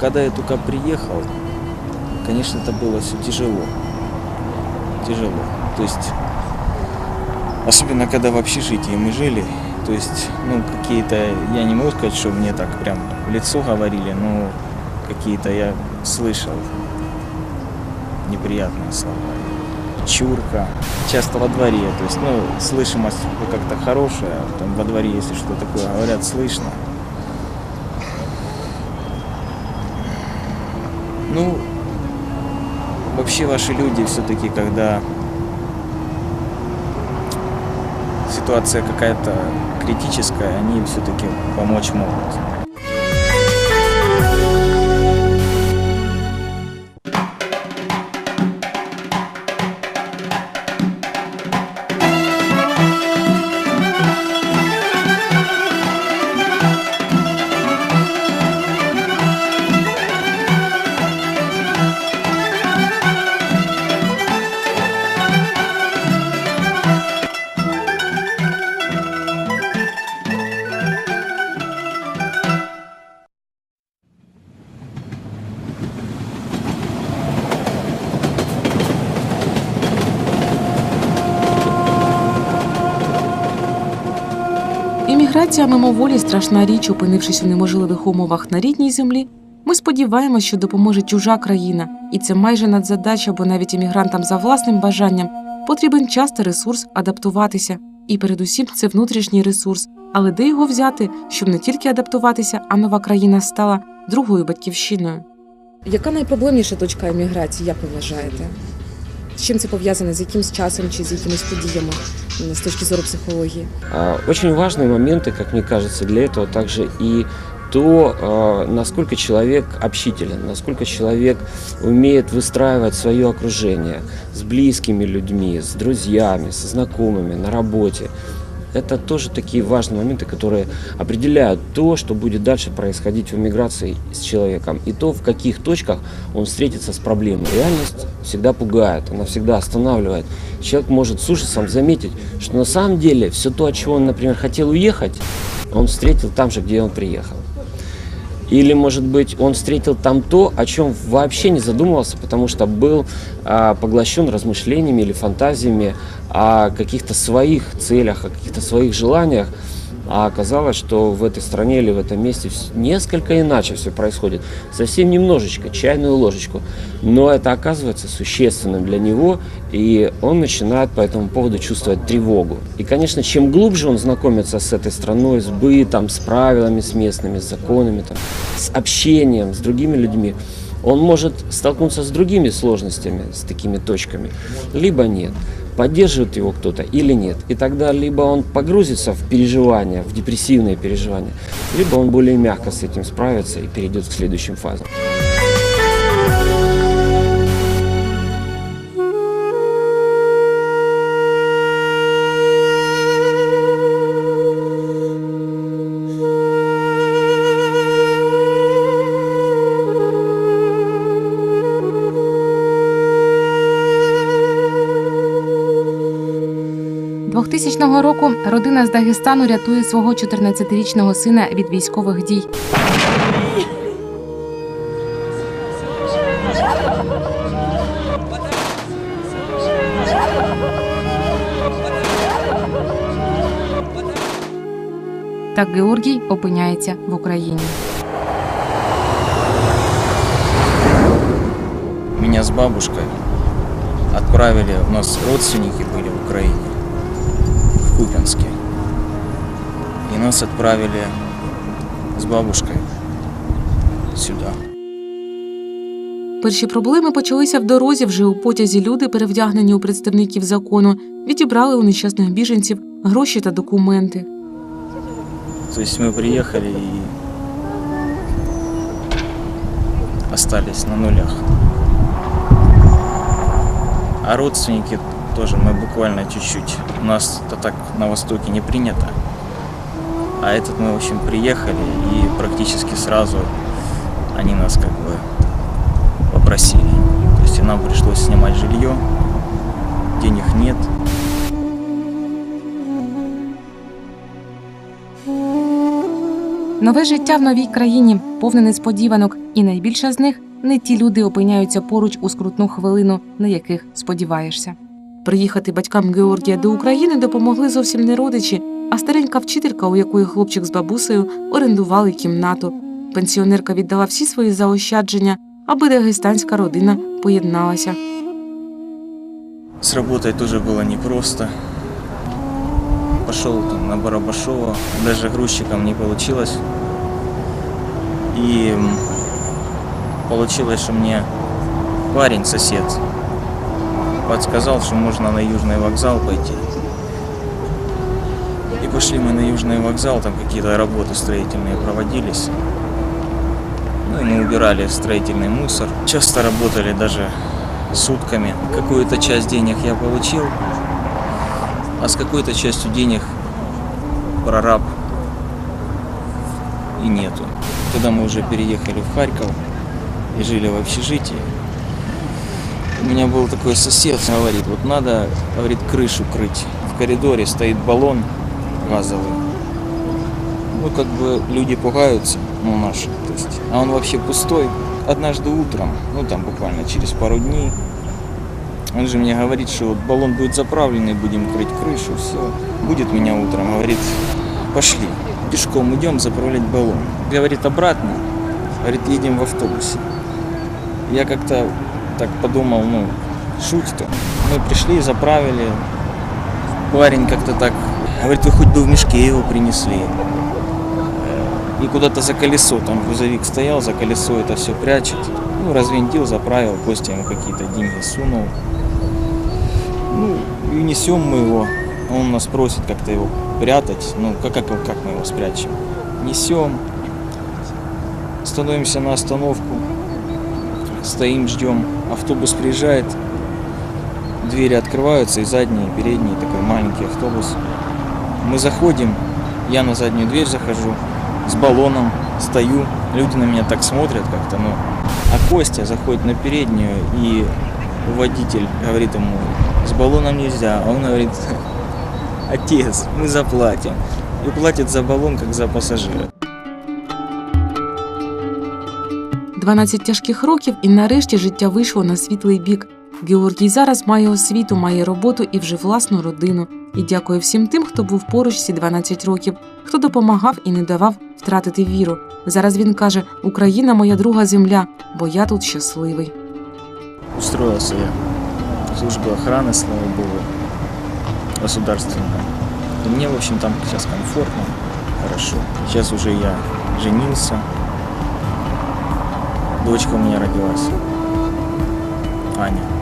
Когда я только приехал, конечно, это было все тяжело. Тяжело. То есть, особенно когда в общежитии мы жили, то есть, ну, какие-то, я не могу сказать, что мне так прям в лицо говорили, но какие-то я слышал неприятные слова. Чурка. Часто во дворе, то есть, ну, слышимость как-то хорошая, там во дворе, если что такое говорят, слышно. Ну, вообще ваши люди все-таки, когда ситуация какая-то критическая, они все-таки помочь могут. Імміграція мимоволі страшна річ, опинившись у неможливих умовах на рідній землі. Ми сподіваємось, що допоможе чужа країна, і це майже надзадача, бо навіть іммігрантам за власним бажанням потрібен час та ресурс адаптуватися. І передусім це внутрішній ресурс. Але де його взяти, щоб не тільки адаптуватися, а нова країна стала другою батьківщиною. Яка найпроблемніша точка еміграції, як ви вважаєте? З чим це пов'язане? З якимсь часом чи з якимись подіями м, з точки зору психології? А, Очень важные моменты, как мне кажется, для этого также и то, а, насколько человек общителен, насколько человек умеет выстраивать свое окружение с близкими людьми, с друзьями, со знакомыми, на работе. Это тоже такие важные моменты, которые определяют то, что будет дальше происходить в миграции с человеком, и то, в каких точках он встретится с проблемой. Реальность всегда пугает, она всегда останавливает. Человек может с ужасом заметить, что на самом деле все то, от чего он, например, хотел уехать, он встретил там же, где он приехал. Или, может быть, он встретил там то, о чем вообще не задумывался, потому что был а, поглощен размышлениями или фантазиями о каких-то своих целях, о каких-то своих желаниях. А оказалось, что в этой стране или в этом месте несколько иначе все происходит. Совсем немножечко, чайную ложечку. Но это оказывается существенным для него, и он начинает по этому поводу чувствовать тревогу. И, конечно, чем глубже он знакомится с этой страной, с бытом, с правилами, с местными, с законами, там, с общением, с другими людьми, он может столкнуться с другими сложностями, с такими точками, либо нет. Поддерживает его кто-то или нет. И тогда либо он погрузится в переживания, в депрессивные переживания, либо он более мягко с этим справится и перейдет к следующим фазам. – 2000 року родина з Дагестану рятує свого 14-річного сина від військових дій. Так Георгій опиняється в Україні. Меня с бабушкой отправили, у нас родственники были в Украине, в Купинске. И нас отправили с бабушкой сюда. Перші проблеми почалися в дорозі. Вже у потязі люди, перевдягнені у представників закону, відібрали у нещасних біженців гроші та документи. То есть мы приехали и остались на нулях. А родственники тоже мы буквально чуть-чуть. У нас это так на Востоке не принято. А этот мы, в общем, приехали и практически сразу они нас как бы попросили. То есть и нам пришлось снимать жилье, денег нет. Нове життя в новій країні повне несподіванок, і найбільше з них не ті люди опиняються поруч у скрутну хвилину, на яких сподіваєшся. Приїхати батькам Георгія до України допомогли зовсім не родичі, а старенька вчителька, у якої хлопчик з бабусею орендували кімнату. Пенсіонерка віддала всі свої заощадження, аби дагестанська родина поєдналася. С работой тоже было непросто. Там на Барабашова, даже грузчиком не получилось. И м, получилось, что мне парень, сосед, подсказал, что можно на Южный вокзал пойти. И пошли мы на Южный вокзал, там какие-то работы строительные проводились. Ну и мы убирали строительный мусор. Часто работали даже сутками. Какую-то часть денег я получил, а с какой-то частью денег прораб и нету. Когда мы уже переехали в Харьков и жили в общежитии, у меня был такой сосед, говорит, вот надо, говорит, крышу крыть. В коридоре стоит баллон газовый. Ну, как бы люди пугаются, ну, наши, то есть, а он вообще пустой. Однажды утром, ну, там буквально через пару дней, он же мне говорит, что вот баллон будет заправленный, будем крыть крышу, все. Будет меня утром, говорит, пошли, пешком идем заправлять баллон. Говорит, обратно, говорит, едем в автобусе. Я как-то так подумал, ну, шутит. Мы пришли, заправили. Парень как-то так, говорит, вы хоть бы в мешке его принесли. И куда-то за колесо, там грузовик стоял, за колесо это все прячет. Ну, развинтил, заправил, Костя ему какие-то деньги сунул. Ну, и несем мы его. Он нас просит как-то его прятать. Ну, как, как, как мы его спрячем? Несем. Становимся на остановку. Стоим, ждем. Автобус приезжает. Двери открываются, и задние, и передние, такой маленький автобус. Мы заходим, я на заднюю дверь захожу, с баллоном, стою. Люди на меня так смотрят как-то, ну. А Костя заходит на переднюю, и водитель говорит ему, с баллоном нельзя. А он говорит, отец, мы заплатим. И платит за баллон, как за пассажира. 12 тяжких років, і нарешті життя вийшло на світлий бік. Георгій зараз має освіту, має роботу і вже власну родину. І дякує всім тим, хто був поруч ці 12 років, хто допомагав і не давав втратити віру. Зараз він каже: Україна моя друга земля, бо я тут щасливий. Устроился я в службу охраны, слава богу, государственная. И мне, в общем, там сейчас комфортно, хорошо. Сейчас уже я женился. Дочка у меня родилась. Аня.